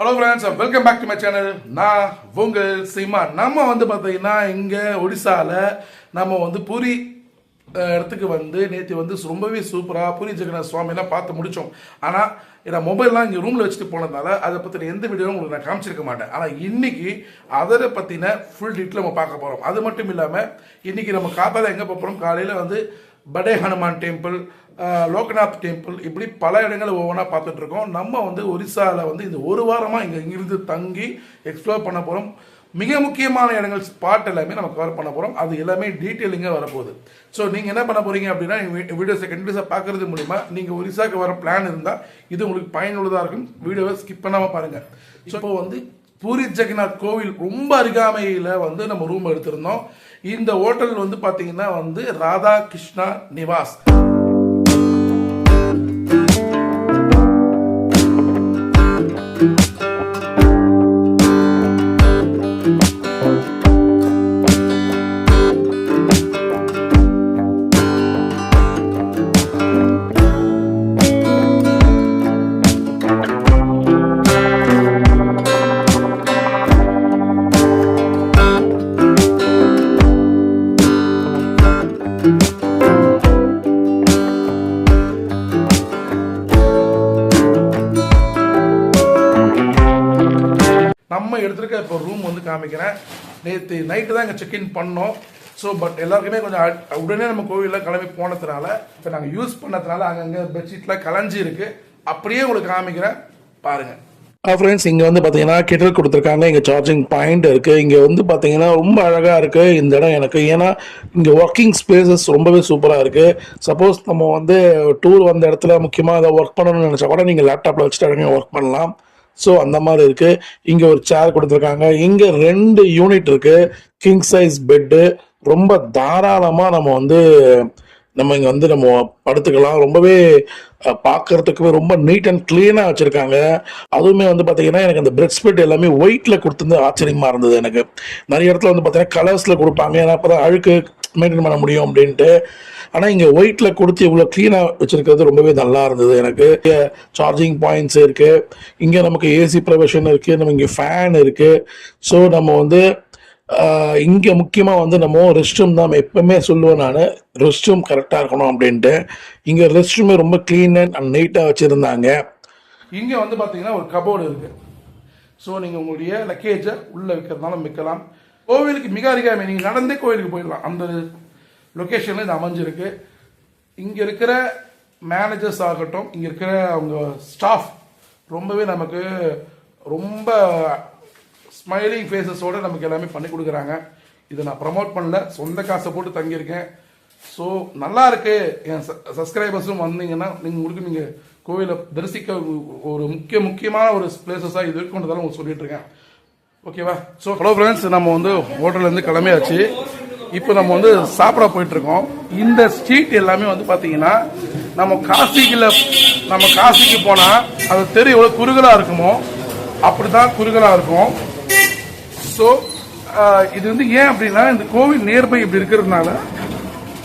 Hello friends welcome back to my channel நான் உங்கள் சீமா நம்ம வந்து பார்த்தீங்கன்னா இங்கே ஒடிசாவில் நம்ம வந்து பூரி இடத்துக்கு வந்து நேற்று வந்து ரொம்பவே சூப்பராக பூரி ஜெகநாத் சுவாமிலாம் பார்த்து முடித்தோம் ஆனால் நான் மொபைல்லாம் இங்கே ரூமில் வச்சுட்டு போனதுனால அதை பற்றின எந்த வீடியோவும் உங்களுக்கு நான் காமிச்சிருக்க மாட்டேன். ஆனால் இன்றைக்கி அதை பற்றின ஃபுல் டீட்டெயில் நம்ம பார்க்க போகிறோம் அது மட்டும் இல்லாமல் இன்றைக்கி நம்ம காத்தால எங்கே போகிறோம் காலையில் வந்து படே ஹனுமான் டெம்பிள் லோக்நாத் லோகநாத் டெம்பிள் இப்படி பல இடங்கள் ஒவ்வொன்றா பார்த்துட்ருக்கோம். நம்ம வந்து ஒரிசாவில் வந்து இந்த ஒரு வாரமாக இங்கே இங்கிருந்து தங்கி எக்ஸ்ப்ளோர் பண்ண போகிறோம் மிக முக்கியமான இடங்கள் ஸ்பாட் எல்லாமே நம்ம கவர் பண்ண போகிறோம் அது எல்லாமே டீட்டெயிலிங்காக வரப்போகுது. ஸோ நீங்கள் என்ன பண்ண போகிறீங்க அப்படின்னா வீடியோஸை கண்டினியூஸாக பார்க்கறது மூலிமா நீங்கள் ஒரிசாவுக்கு வர பிளான் இருந்தால் இது உங்களுக்கு பயனுள்ளதாக இருக்கும். வீடியோவை ஸ்கிப் பண்ணாமல் பாருங்கள் ஸோ இப்போ வந்து பூரி ஜெகநாத் கோவில் ரொம்ப அருகாமையில் வந்து நம்ம ரூம் எடுத்திருந்தோம். இந்த ஹோட்டல் வந்து பார்த்தீங்கன்னா வந்து ராதா கிருஷ்ணா நிவாஸ். இருக்க. இப்போ ரூம் வந்து காமிக்கிறேன். நேற்று நைட்டு தான் இங்கே செக்இன் பண்ணோம். ஸோ பட் எல்லாருக்குமே கொஞ்சம் உடனே நம்ம கோவிலில் கிளம்பி போனதுனால இப்போ நாங்கள் யூஸ் பண்ணதுனால அங்கங்கே பெட்ஷீட்லாம் கலைஞ்சி இருக்கு. அப்படியே உங்களுக்கு காமிக்கிறேன். பாருங்கள் ஃப்ரெண்ட்ஸ் இங்கே வந்து பார்த்தீங்கன்னா கிட்டல் கொடுத்துருக்காங்க. இங்கே சார்ஜிங் பாயிண்ட் இருக்குது இங்கே வந்து பார்த்தீங்கன்னா ரொம்ப அழகாக இருக்குது இந்த இடம் எனக்கு. ஏன்னா இங்கே ஒர்க்கிங் ஸ்பேசஸ் ரொம்பவே சூப்பராக இருக்குது சப்போஸ் நம்ம வந்து டூர் வந்த இடத்துல முக்கியமாக அதை ஒர்க் பண்ணணும்னு நினச்சா கூட நீங்கள் லேப்டாப்பில் வச்சுட்டு ஒர்க் பண்ணலாம். ஸோ அந்த மாதிரி இருக்கு. இங்கே ஒரு சேர் கொடுத்துருக்காங்க. இங்கே ரெண்டு யூனிட் இருக்கு. கிங் சைஸ் பெட்டு ரொம்ப தாராளமாக நம்ம வந்து நம்ம இங்கே வந்து நம்ம படுத்துக்கலாம். ரொம்பவே அஹ், பார்க்கறதுக்குமே ரொம்ப நீட் அண்ட் கிளீனாக வச்சுருக்காங்க. அதுவுமே வந்து பார்த்தீங்கன்னா எனக்கு அந்த பிரெட் ஸ்பெட் எல்லாமே ஒயிட்டில் கொடுத்துருந்து ஆச்சரியமாக இருந்தது எனக்கு. நிறைய இடத்துல வந்து பார்த்தீங்கன்னா கலர்ஸில் கொடுப்பாங்க. ஏன்னா அப்போ தான் அழுக்கு மெயின்டைன் பண்ண முடியும் அப்படின்ட்டு. ஆனால் இங்கே ஒயிட்டில் கொடுத்து இவ்வளோ க்ளீனாக வச்சுருக்கிறது ரொம்பவே நல்லா இருந்தது எனக்கு. சார்ஜிங் பாயிண்ட்ஸ் இருக்குது இங்கே நமக்கு ஏசி ப்ரொவிஷன் இருக்குது நம்ம இங்கே ஃபேன் இருக்குது ஸோ நம்ம வந்து இங்கே முக்கியமாக வந்து நம்ம ரெஸ்ட் ரூம் தான் எப்பவுமே சொல்லுவேன் நான். ரெஸ்ட் ரூம் கரெக்டாக இருக்கணும் அப்படின்ட்டு. இங்கே ரெஸ்ட் ரூமே ரொம்ப க்ளீன் அண்ட் நீட்டாக வச்சுருந்தாங்க. இங்கே வந்து பார்த்தீங்கன்னா ஒரு கபோர்டு இருக்குது ஸோ நீங்கள் உங்களுடைய லக்கேஜை உள்ளே வைக்கிறதுனால விற்கலாம் கோவிலுக்கு மிக அருகாமை நீங்கள் நடந்தே கோவிலுக்கு போயிடலாம். அந்த லொக்கேஷனில் இது அமைஞ்சிருக்கு. இங்கே இருக்கிற மேனேஜர்ஸ் ஆகட்டும் இங்கே இருக்கிற அவங்க ஸ்டாஃப் ரொம்பவே நமக்கு ரொம்ப ஸ்மைலிங் ஃபேஸஸோட நமக்கு எல்லாமே பண்ணி கொடுக்குறாங்க. இதை நான் ப்ரமோட் பண்ணல. சொந்த காசை போட்டு தங்கியிருக்கேன். ஸோ நல்லா இருக்கு. என் சப்ஸ்கிரைபர்ஸும் வந்தீங்கன்னா நீங்கள் உங்களுக்கு நீங்கள் கோவிலை தரிசிக்க ஒரு முக்கிய முக்கியமான ஒரு பிளேசஸாக இது இருக்குன்றதால உங்களுக்கு சொல்லிட்டு இருக்கேன். ஓகேவா ஸோ ஹலோ ஃப்ரெண்ட்ஸ் நம்ம வந்து ஹோட்டல்லேருந்து கிளம்பியாச்சு. இப்போ நம்ம வந்து சாப்பிட போயிட்டு இருக்கோம் இந்த ஸ்ட்ரீட் எல்லாமே வந்து பார்த்தீங்கன்னா நம்ம காசிக்கில் நம்ம காசிக்கு போனால் அது தெரு எவ்வளோ குறுகலாக இருக்குமோ அப்படி தான் குறுகலாக இருக்கும் ஸோ இது வந்து ஏன் அப்படின்னா இந்த கோவில் நியர்பை இப்படி இருக்கிறதுனால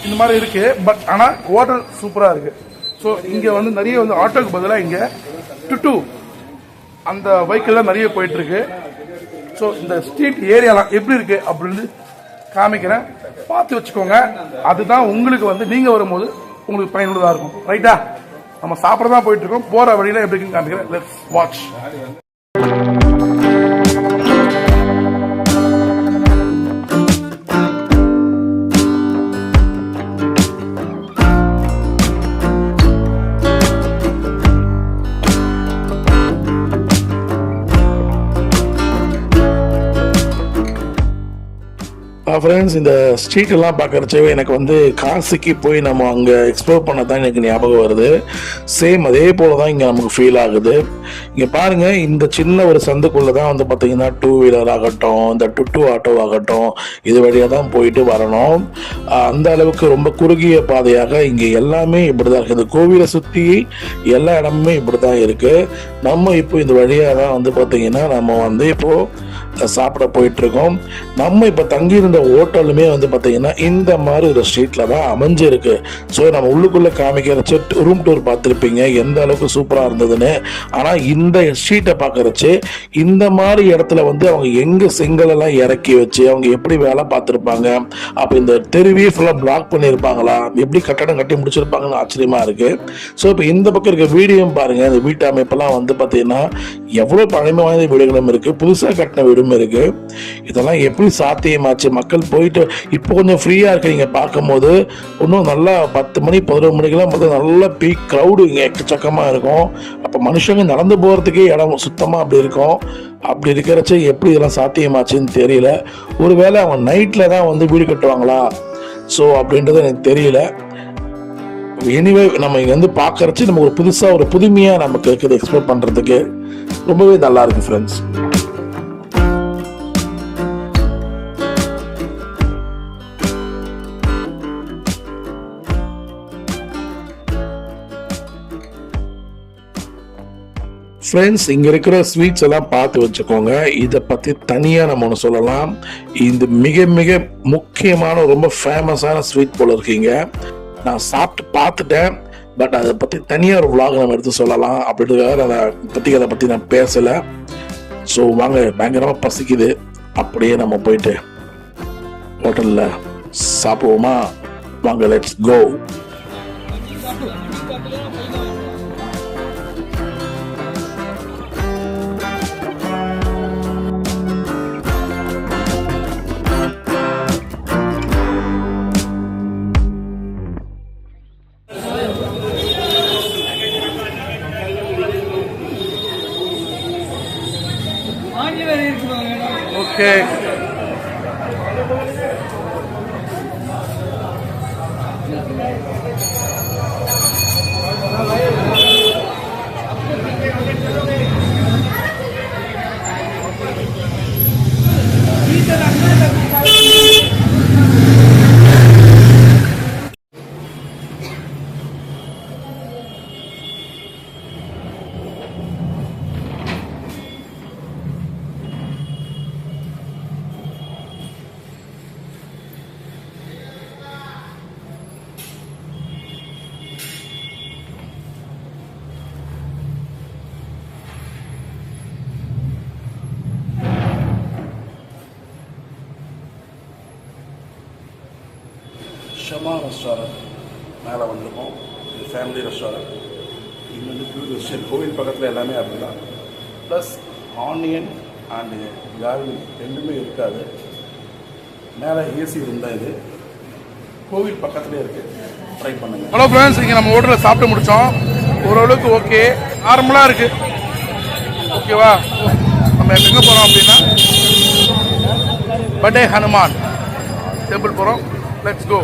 இந்த மாதிரி இருக்குது பட் ஆனால் ஹோட்டல் சூப்பராக இருக்குது ஸோ இங்கே வந்து நிறைய வந்து ஆட்டோக்கு பதிலாக இங்கே டுட்டு அந்த வெஹிக்கிள்லாம் நிறைய போயிட்டுருக்கு. ஸோ இந்த ஸ்ட்ரீட் ஏரியாலாம் எப்படி இருக்குது அப்படின்னு காமிக்கிறேன். பார்த்து வச்சுக்கோங்க. அதுதான் உங்களுக்கு வந்து நீங்கள் வரும்போது உங்களுக்கு பயனுள்ளதாக இருக்கும். ரைட்டா நம்ம சாப்பிட தான் போயிட்டு இருக்கோம். போகிற வழியில எப்படி இருக்குன்னு காமிக்கிறேன். லெட்ஸ் வாட்ச் ஃப்ரெண்ட்ஸ் இந்த ஸ்ட்ரீட் எல்லாம் எனக்கு வந்து காசிக்கு போய் நம்ம அங்கே எக்ஸ்ப்ளோர் பண்ண தான் எனக்கு ஞாபகம் வருது. சேம் அதே போல் தான் இங்கே நமக்கு ஃபீல் ஆகுது. இங்கே பாருங்கள் இந்த சின்ன ஒரு சந்துக்குள்ளே தான் வந்து பார்த்திங்கன்னா டூ வீலர் ஆகட்டும் இந்த டுட்டு ஆட்டோ ஆகட்டும் இது வழியாக தான் போயிட்டு வரணும். அந்த அளவுக்கு ரொம்ப குறுகிய பாதையாக இங்கே எல்லாமே இப்படி தான் இருக்குது. இந்த கோவிலை சுற்றி எல்லா இடமுமே இப்படி தான் இருக்குது நம்ம இப்போ இந்த வழியாக தான் வந்து பார்த்திங்கன்னா நம்ம வந்து இப்போது சாப்பிட போயிட்டு இருக்கோம் நம்ம இப்போ தங்கியிருந்த ஹோட்டலுமே வந்து பார்த்திங்கன்னா இந்த மாதிரி ஒரு ஸ்ட்ரீட்டில் தான் அமைஞ்சிருக்கு. ஸோ நம்ம உள்ளுக்குள்ளே காமிக்கிறச்சு ரூம் டூர் பார்த்துருப்பீங்க. எந்த அளவுக்கு சூப்பராக இருந்ததுன்னு. ஆனால் இந்த ஸ்ட்ரீட்டை பார்க்குறச்சு இந்த மாதிரி இடத்துல வந்து அவங்க எங்கே செங்கலெல்லாம் இறக்கி வச்சு அவங்க எப்படி வேலை பார்த்துருப்பாங்க? அப்போ இந்த தெருவியே ஃபுல்லாக பிளாக் பண்ணியிருப்பாங்களா? எப்படி கட்டடம் கட்டி முடிச்சிருப்பாங்கன்னு ஆச்சரியமா இருக்கு. ஸோ இப்போ இந்த பக்கம் இருக்க வீடியோ பாருங்க. இந்த வீட்டு அமைப்பெல்லாம் வந்து பார்த்தீங்கன்னா எவ்வளோ பழமை வாய்ந்த வீடுகளும் இருக்குது புதுசாக கட்டின வீடும் இருக்குது இதெல்லாம் எப்படி சாத்தியமாச்சு? மக்கள் போயிட்டு இப்போ கொஞ்சம் ஃப்ரீயாக இருக்கிறீங்க நீங்கள் பார்க்கும்போது இன்னும் நல்லா பத்து மணி பதினொரு மணிக்கெல்லாம் பார்த்தா நல்லா பீக் க்ரௌடு இங்கே எக்கச்சக்கமாக இருக்கும். அப்போ மனுஷங்க நடந்து போகிறதுக்கே இடம் சுத்தமாக அப்படி இருக்கும். அப்படி இருக்கிறச்ச எப்படி இதெல்லாம் சாத்தியமாச்சுன்னு தெரியல. ஒருவேளை அவன் நைட்டில் தான் வந்து வீடு கட்டுவாங்களா? ஸோ அப்படின்றது எனக்கு தெரியல. எனிவே நம்ம இங்க வந்து பார்க்கறச்சு நம்ம ஒரு புதுசாக ஒரு புதுமையாக நம்ம இருக்குது எக்ஸ்ப்ளோர் பண்ணுறதுக்கு ரொம்பவே நல்லா இருக்கு ஃப்ரெண்ட்ஸ் ஃப்ரெண்ட்ஸ் இங்க இருக்கிற ஸ்வீட்ஸ் எல்லாம் பார்த்து வச்சுக்கோங்க. இதை பத்தி தனியா நம்ம ஒன்று சொல்லலாம். இந்த மிக மிக முக்கியமான ரொம்ப ஃபேமஸான ஸ்வீட் போல இருக்கீங்க. நான் சாப்பிட்டு பார்த்துட்டேன் பட் அதை பற்றி தனியார் ஒரு நம்ம எடுத்து சொல்லலாம் அப்படின்றதுக்காக அதை பற்றி அதை பற்றி நான் பேசலை. ஸோ வாங்க பயங்கரமாக பசிக்குது. அப்படியே நம்ம போயிட்டு ஹோட்டலில் சாப்பிடுவோமா? வாங்க let's go okay Shama restaurant மேலே வந்திருக்கோம். இது ஃபேமிலி ரெஸ்டாரண்ட் இது வந்து பியூர் கோவில் பக்கத்தில் எல்லாமே அப்படிதான். ப்ளஸ் ஆனியன் அண்டு கார்லிக் ரெண்டுமே இருக்காது. மேலே ஏசி இருந்தால் இது. கோவில் பக்கத்துலேயே இருக்குது ட்ரை பண்ணுங்கள் ஹலோ ஃப்ரெண்ட்ஸ் இங்கே நம்ம ஹோட்டலில் சாப்பிட்டு முடித்தோம் ஓரளவுக்கு ஓகே நார்மலாக இருக்குது ஓகேவா நம்ம எங்கே போகிறோம் அப்படின்னா பட்டே ஹனுமான் டெம்பிள் போகிறோம் லெட்ஸ் கோ